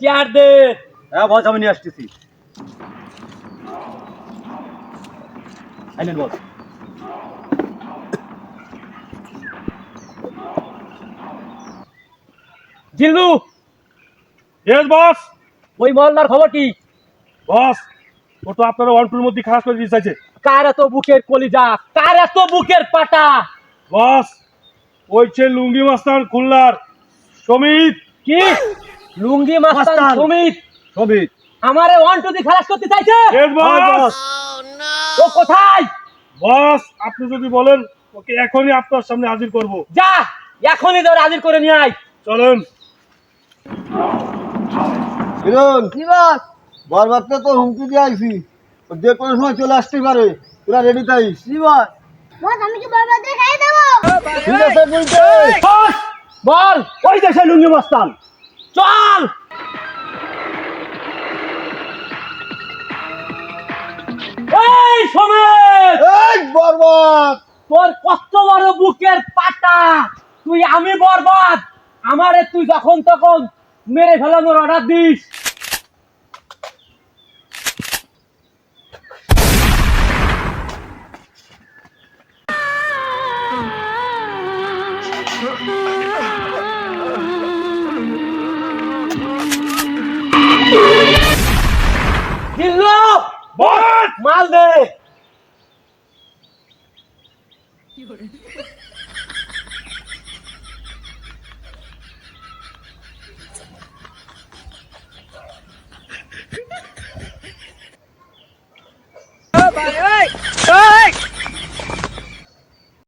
Chair দে। হ্যাঁ বস আমি নিয়ে আসতেছি। এই বস। জিল্লু। ইয়েস বস ওই মহল্লার খবর কি? বস ও তো আপনারা ওয়ান টুর মধ্যে খারাপ করে দিতে চাইছে। কার এত বুকের কলিজা? কার এত বুকের পাটা? বস ওই যে লুঙ্গি মাস্তান খুলনার সমিত কি? লুঙ্গি মাস্তান মাস্তান। সমিত। আমারে ওয়ান টু দি খালাস করতে চাইছে? বস ও কোথায়? বস আপনি যদি বলেন ওকে এখনই আপনার সামনে হাজির করব। যা এখনই তোর হাজির করে নিয়ে আয়। চলেন। কিরণ বরবাদকে তো হুমকি দিয়ে আইছি। ও যে কোনো সময় চলে আসতে পারে। তোরা রেডি থাইস বস আমি কি বরবাদে খাই দেবো? ঠিক আছে বলতে বস, বল। ওই দেশে লুঙ্গি মাস্তান চল! এই সমেত! এই বরবাদ! তোর কত বড় বুকের পাটা! তুই আমি বরবাদ! আমারে তুই যখন তখন মেরে ফেলানোর অর্ডার দিস। দিল্লো মাল দে।